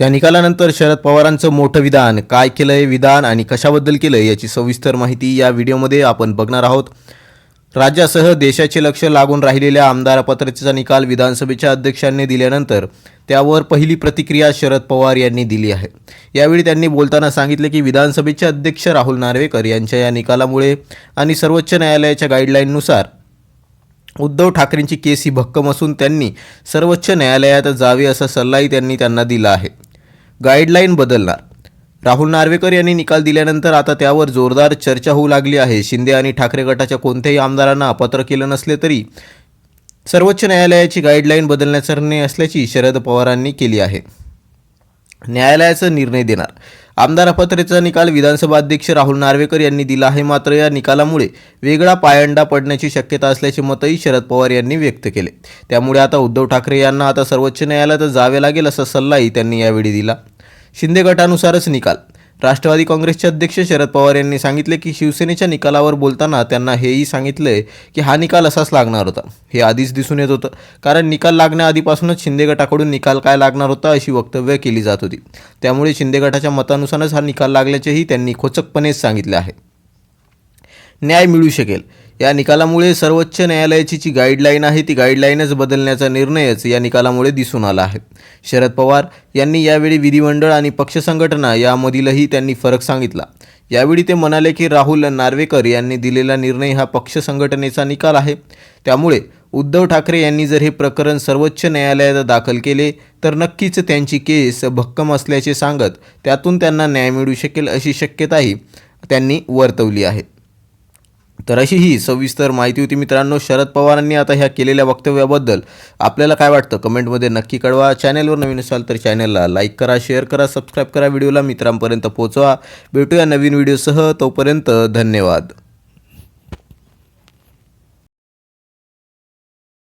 त्या निकालानंतर शरद पवारांचं मोठं विधान काय केलंय विधान आणि कशाबद्दल केलंय याची सविस्तर माहिती या व्हिडिओमध्ये आपण बघणार आहोत. राज्यासह देशाचे लक्ष लागून राहिलेल्या आमदार पत्रतेचा निकाल विधानसभेच्या अध्यक्षांनी दिल्यानंतर त्यावर पहिली प्रतिक्रिया शरद पवार यांनी दिली आहे. यावेळी त्यांनी बोलताना सांगितले की विधानसभेचे अध्यक्ष राहुल नार्वेकर यांच्या या निकालामुळे आणि सर्वोच्च न्यायालयाच्या गाईडलाईननुसार उद्धव ठाकरेंची केस ही भक्कम असून त्यांनी सर्वोच्च न्यायालयात जावे असा सल्लाही त्यांनी त्यांना दिला आहे. गाईडलाईन बदलणार. राहुल नार्वेकर यांनी निकाल दिल्यानंतर आता त्यावर जोरदार चर्चा होऊ लागली आहे. शिंदे आणि ठाकरे गटाच्या कोणत्याही आमदारांना अपात्र केलं नसले तरी सर्वोच्च न्यायालयाची गाईडलाईन बदलण्याचा निर्णय असल्याची शरद पवारांनी केली आहे. न्यायालयाचा निर्णय देणार. आमदार अपात्रतेचा निकाल विधानसभा अध्यक्ष राहुल नार्वेकर यांनी दिला आहे. मात्र या निकालामुळे वेगळा पायंडा पडण्याची शक्यता असल्याचे मतही शरद पवार यांनी व्यक्त केले. त्यामुळे आता उद्धव ठाकरे यांना आता सर्वोच्च न्यायालयात जावे लागेल असा सल्लाही त्यांनी यावेळी दिला. शिंदे गटानुसारच निकाल. राष्ट्रवादी काँग्रेसचे अध्यक्ष शरद पवार यांनी सांगितले की शिवसेनेच्या निकालावर बोलताना त्यांना हेही सांगितले की हा निकाल असाच लागणार होता. हे आधीच दिसून येत होतं. कारण निकाल लागण्याआधीपासूनच शिंदे गटाकडून निकाल काय लागणार होता अशी वक्तव्य केली जात होती. त्यामुळे शिंदे गटाच्या मतानुसारच हा निकाल लागल्याचेही त्यांनी खोचकपणेच सांगितले आहे. न्याय मिळू शकेल. या निकालामुळे सर्वोच्च न्यायालयाची जी गाईडलाईन आहे ती गाईडलाईनच बदलण्याचा निर्णयच या निकालामुळे दिसून आला आहे. शरद पवार यांनी यावेळी विधिमंडळ आणि पक्ष संघटना यामधीलही त्यांनी फरक सांगितला. यावेळी ते म्हणाले की राहुल नार्वेकर यांनी दिलेला निर्णय हा पक्ष संघटनेचा निकाल आहे. त्यामुळे उद्धव ठाकरे यांनी जर हे प्रकरण सर्वोच्च न्यायालयात दाखल केले तर नक्कीच त्यांची केस भक्कम असल्याचे सांगत त्यातून त्यांना न्याय मिळू शकेल अशी शक्यताही त्यांनी वर्तवली आहे. तर अशी ही सविस्तर माहिती होती मित्रांनो. शरद पवारांनी आता ह्या केलेल्या वक्तव्याबद्दल आपल्याला काय वाटतं? कमेंटमध्ये नक्की कळवा. चॅनलवर नवीन असाल तर चॅनलला लाईक करा शेअर करा सबस्क्राईब करा. व्हिडिओला मित्रांपर्यंत पोचवा भेटूया नवीन व्हिडिओसह. तोपर्यंत धन्यवाद.